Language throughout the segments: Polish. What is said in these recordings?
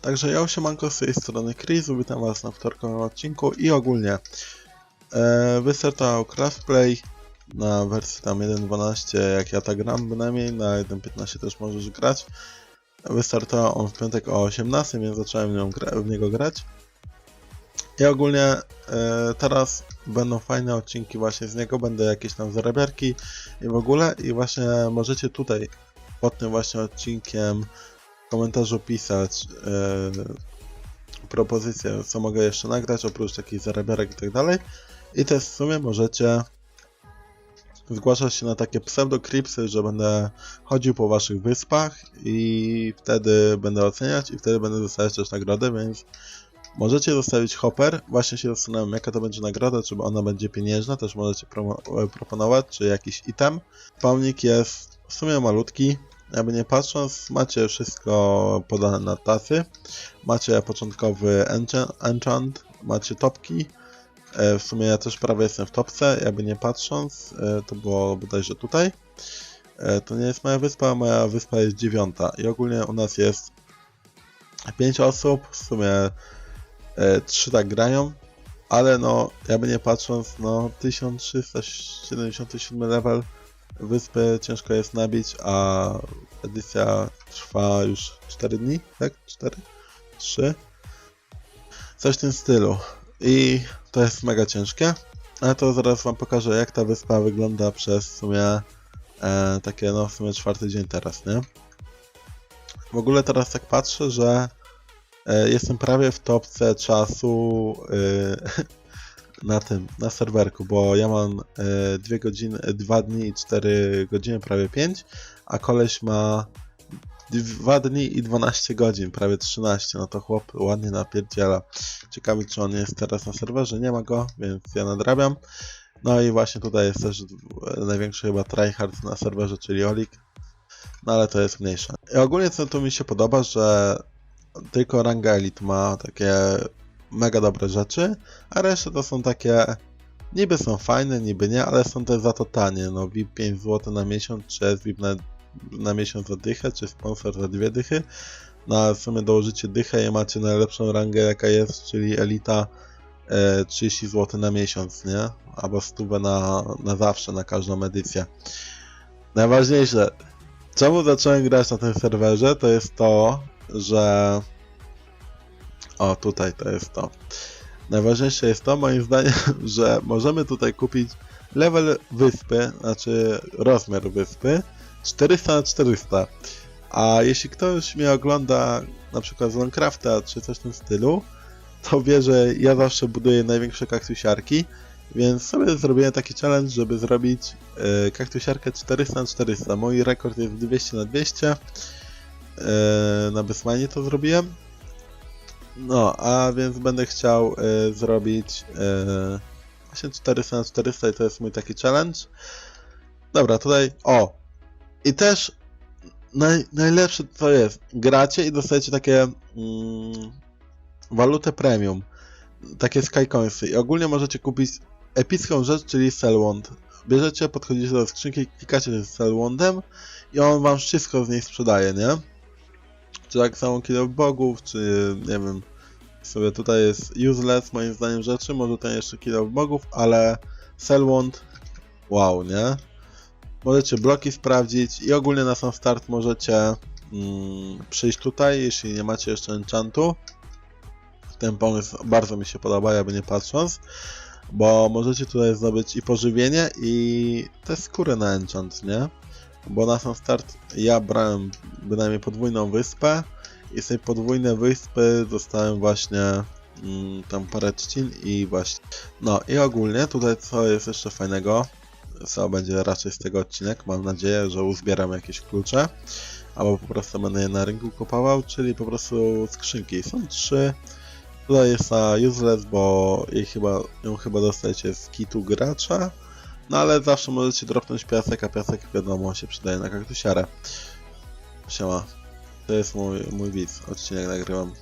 Także ja siemanko z tej strony Chris, witam was na wtorkowym odcinku i ogólnie e, wystartował Craftplay na wersji tam 1.12 jak ja tak gram bynajmniej, na 1.15 też możesz grać. Wystartował on w piątek o 18, więc zacząłem w, niego grać. I ogólnie e, teraz będą fajne odcinki właśnie z niego, będą jakieś tam zarabiarki i w ogóle i właśnie możecie tutaj pod tym właśnie odcinkiem komentarzu pisać e, propozycje, co mogę jeszcze nagrać, oprócz takich zarabiarek i tak dalej. I też w sumie możecie zgłaszać się na takie pseudo-cripsy, że będę chodził po waszych wyspach i wtedy będę oceniać i wtedy będę dostawać też nagrodę, więc możecie zostawić hopper. Właśnie się zastanawiam, jaka to będzie nagroda, czy ona będzie pieniężna, też możecie e, proponować, czy jakiś item. Spawnik jest w sumie malutki, jakby nie patrząc, macie wszystko podane na tacy. Macie początkowy enchant, enchant macie topki. E, W sumie ja też prawie jestem w topce, jakby nie patrząc, e, to było bodajże tutaj. E, To nie jest moja wyspa, moja wyspa jest dziewiąta i ogólnie u nas jest 5 osób, w sumie 3 tak grają, ale no, jakby nie patrząc, no 1377 level wyspy ciężko jest nabić, a edycja trwa już 4 dni, tak? 4? 3? Coś w tym stylu. I to jest mega ciężkie. Ale to zaraz wam pokażę, jak ta wyspa wygląda przez w sumie e, takie, no w sumie czwarty dzień teraz, nie? W ogóle teraz tak patrzę, że e, jestem prawie w topce czasu e, na tym, na serwerku, bo ja mam e, 2 godziny, 2 dni i 4 godziny, prawie 5, a koleś ma 2 dni i 12 godzin, prawie 13, no to chłop ładnie napierdziela. Ciekawy, czy on jest teraz na serwerze, nie ma go, więc ja nadrabiam. No i właśnie tutaj jest też e, największy chyba tryhard na serwerze, czyli Olik. No ale to jest mniejsze. I ogólnie co tu mi się podoba, że tylko ranga Elite ma takie mega dobre rzeczy, a reszta to są takie niby są fajne, niby nie, ale są też za to tanie. No VIP 5 zł na miesiąc, czy VIP na, na miesiąc za dychę, czy sponsor za dwie dychy. No sumie dołożycie dychę i macie najlepszą rangę jaka jest, czyli Elita e, 30 zł na miesiąc, nie? Albo stówę na, na zawsze, na każdą edycję. Najważniejsze, czemu zacząłem grać na tym serwerze, to jest to, że o, tutaj to jest to. Najważniejsze jest to, moim zdaniem, że możemy tutaj kupić level wyspy, znaczy rozmiar wyspy 400 na 400. A jeśli ktoś mnie ogląda na przykład z Minecrafta czy coś w tym stylu, to wie, że ja zawsze buduję największe kaktusiarki, więc sobie zrobiłem taki challenge, żeby zrobić e, kaktusiarkę 400 na 400. Mój rekord jest 200 na 200. E, na Besmanie to zrobiłem. No, a więc będę chciał e, zrobić e, właśnie 400 na 400 i to jest mój taki challenge. Dobra, tutaj, o! I też naj, najlepsze to jest, gracie i dostajecie takie mm, walutę premium, takie skycoinsy i ogólnie możecie kupić epicką rzecz, czyli Sellwand. Bierzecie, podchodzicie do skrzynki, klikacie z Sellwandem i on wam wszystko z niej sprzedaje, nie? Czy tak samo kilo bogów, czy nie wiem, sobie tutaj jest useless moim zdaniem rzeczy, może ten jeszcze kilo bogów, ale Sellwand, wow, nie? Możecie bloki sprawdzić i ogólnie na sam start możecie mm, przyjść tutaj, jeśli nie macie jeszcze enchantu. Ten pomysł bardzo mi się podoba, jakby nie patrząc, bo możecie tutaj zdobyć i pożywienie i te skóry na enchant, nie? Bo na sam start ja brałem bynajmniej podwójną wyspę i z tej podwójnej wyspy dostałem właśnie mm, tam parę trzcin i właśnie. No i ogólnie tutaj co jest jeszcze fajnego, co będzie raczej z tego odcinek, mam nadzieję, że uzbieram jakieś klucze, albo po prostu będę je na rynku kupował, czyli po prostu skrzynki. Są trzy. Tutaj jest ta useless, bo jej chyba, ją chyba dostajecie z kitu gracza. No ale zawsze możecie dropnąć piasek, a piasek wiadomo się przydaje na kaktusiarę. Siema. To jest mój, mój widz, odcinek nagrywam.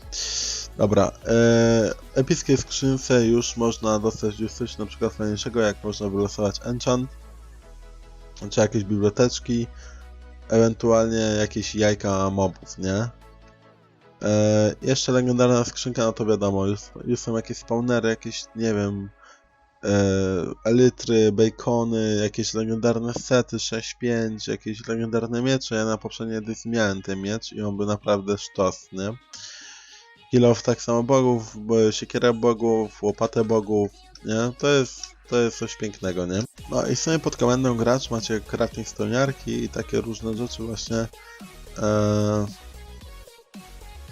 Dobra, e, skrzynce już można dostać już coś na przykład fajniejszego, jak można wylosować enchant, czy jakieś biblioteczki, ewentualnie jakieś jajka mobów, nie? E, jeszcze legendarna skrzynka, no to wiadomo, już, już są jakieś spawnery, jakieś, nie wiem, elitry, bacony, jakieś legendarne sety 6-5, jakieś legendarne miecze. Ja na poprzedniej edycji miałem ten miecz i on był naprawdę sztos, nie? Kill of tak samo bogów, bo- siekierę bogów, łopatę bogów, nie? To jest, to jest coś pięknego, nie? No i sobie pod komendą gracz macie crafting stoniarki i takie różne rzeczy właśnie, e,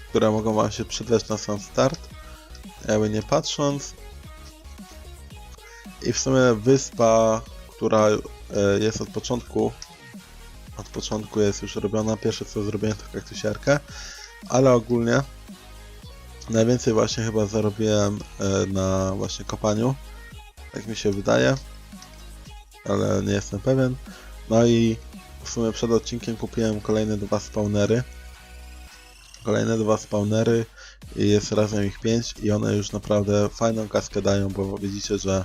które mogą wam się przydać na sam start, jakby nie patrząc. I w sumie wyspa, która e, jest od początku, od początku jest już robiona, pierwsze co zrobiłem to kaktusiarkę, ale ogólnie najwięcej właśnie chyba zarobiłem e, na właśnie kopaniu, tak mi się wydaje, ale nie jestem pewien. No i w sumie przed odcinkiem kupiłem kolejne dwa spawnery. Kolejne dwa spawnery i jest razem ich pięć i one już naprawdę fajną kaskę dają, bo widzicie, że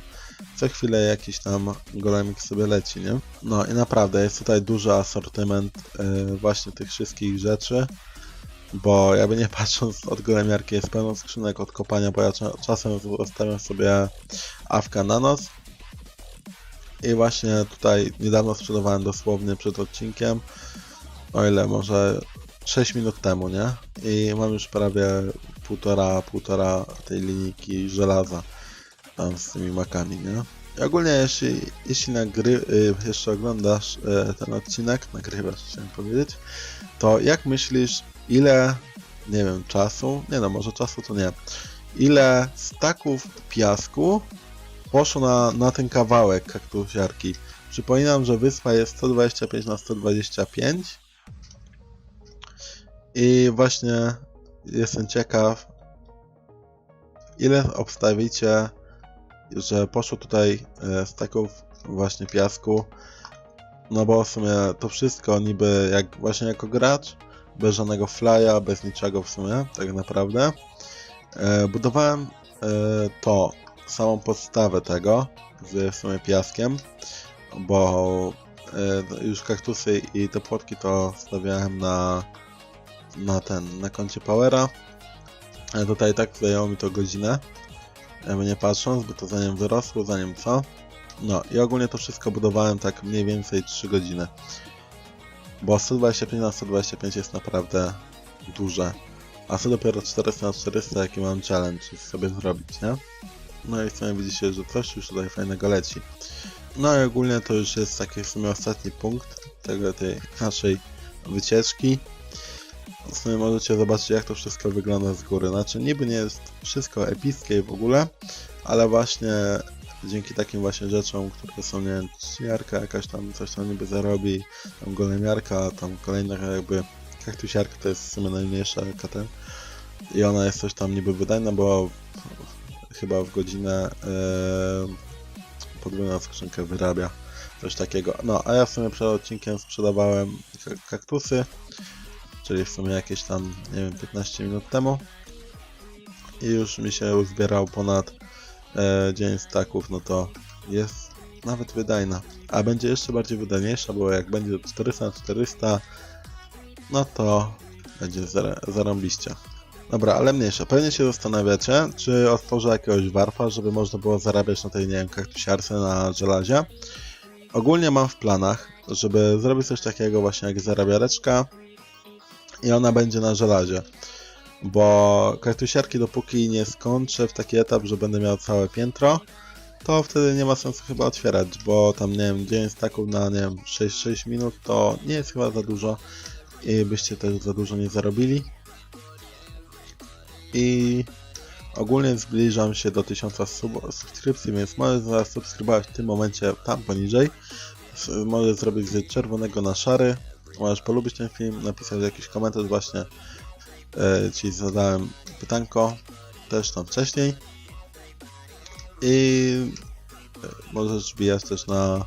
co chwilę jakiś tam golemik sobie leci, nie? No i naprawdę jest tutaj duży asortyment e, właśnie tych wszystkich rzeczy, bo jakby nie patrząc od golemiarki jest pełno skrzynek od kopania, bo ja cza czasem zostawiam sobie awka na noc i właśnie tutaj niedawno sprzedawałem dosłownie przed odcinkiem, o ile może 6 minut temu, nie? I mam już prawie półtora, półtora tej linijki żelaza tam z tymi makami, nie? I ogólnie jeśli, jeśli nagry, y, jeszcze oglądasz y, ten odcinek, nagrywasz chciałem powiedzieć, to jak myślisz, ile, nie wiem, czasu, nie no, może czasu to nie, ile staków piasku poszło na, na ten kawałek kaktusiarki? Przypominam, że wyspa jest 125 na 125 i właśnie jestem ciekaw, ile obstawicie, że poszło tutaj e, staków właśnie piasku. No bo w sumie to wszystko niby jak właśnie jako gracz, bez żadnego flya, bez niczego w sumie, tak naprawdę. E, budowałem e, to, samą podstawę tego z w sumie piaskiem, bo e, już kaktusy i te płotki to stawiałem na na ten, na koncie Powera. Tutaj tak zajęło mi to godzinę. Jakby nie patrząc, bo to zanim wyrosło, zanim co. No i ogólnie to wszystko budowałem tak mniej więcej 3 godziny. Bo 125 na 125 jest naprawdę duże. A co dopiero 400 na 400 jaki mam challenge sobie zrobić, nie? No i w sumie widzicie, że coś już tutaj fajnego leci. No i ogólnie to już jest taki w sumie ostatni punkt tego, tej naszej wycieczki. W sumie możecie zobaczyć jak to wszystko wygląda z góry. Znaczy niby nie jest wszystko epickie w ogóle, ale właśnie dzięki takim właśnie rzeczom, które są, nie wiem, jakaś tam, coś tam niby zarobi, tam golemiarka, tam kolejna jakby kaktusiarka to jest w sumie najmniejsza ten i ona jest coś tam niby wydajna, bo chyba w godzinę yy, podwójną skrzynkę wyrabia coś takiego. No, a ja w sumie przed odcinkiem sprzedawałem ka- kaktusy, czyli w sumie jakieś tam, nie wiem, 15 minut temu. I już mi się uzbierał ponad e, 9 staków, no to jest nawet wydajna. A będzie jeszcze bardziej wydajniejsza, bo jak będzie 400 na 400, no to będzie zarąbiście. Dobra, ale mniejsza. Pewnie się zastanawiacie, czy otworzę jakiegoś warpa, żeby można było zarabiać na tej, nie wiem, kaktusiarce na żelazie. Ogólnie mam w planach, żeby zrobić coś takiego właśnie jak zarabiareczka, i ona będzie na żelazie. Bo kaktusiarki dopóki nie skończę w taki etap, że będę miał całe piętro, to wtedy nie ma sensu chyba otwierać, bo tam nie wiem, 9 staków na nie wiem 6-6 minut to nie jest chyba za dużo i byście też za dużo nie zarobili. I ogólnie zbliżam się do 1000 sub- subskrypcji, więc możesz zasubskrybować w tym momencie tam poniżej. Możesz zrobić z czerwonego na szary, możesz polubić ten film, napisać jakiś komentarz właśnie. E, Ci zadałem pytanko też tam wcześniej. I e, możesz wbijać też na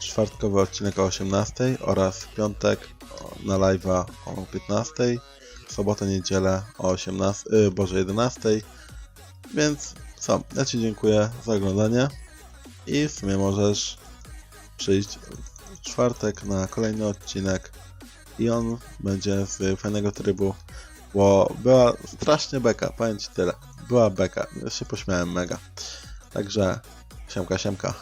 czwartkowy odcinek o 18 oraz piątek na live'a o 15 w sobotę, niedzielę o 18, y, Boże 11 więc co, ja Ci dziękuję za oglądanie i w sumie możesz przyjść czwartek na kolejny odcinek i on będzie z fajnego trybu bo była strasznie beka, powiem ci tyle. Była beka, ja się pośmiałem mega. Także, siemka, siemka.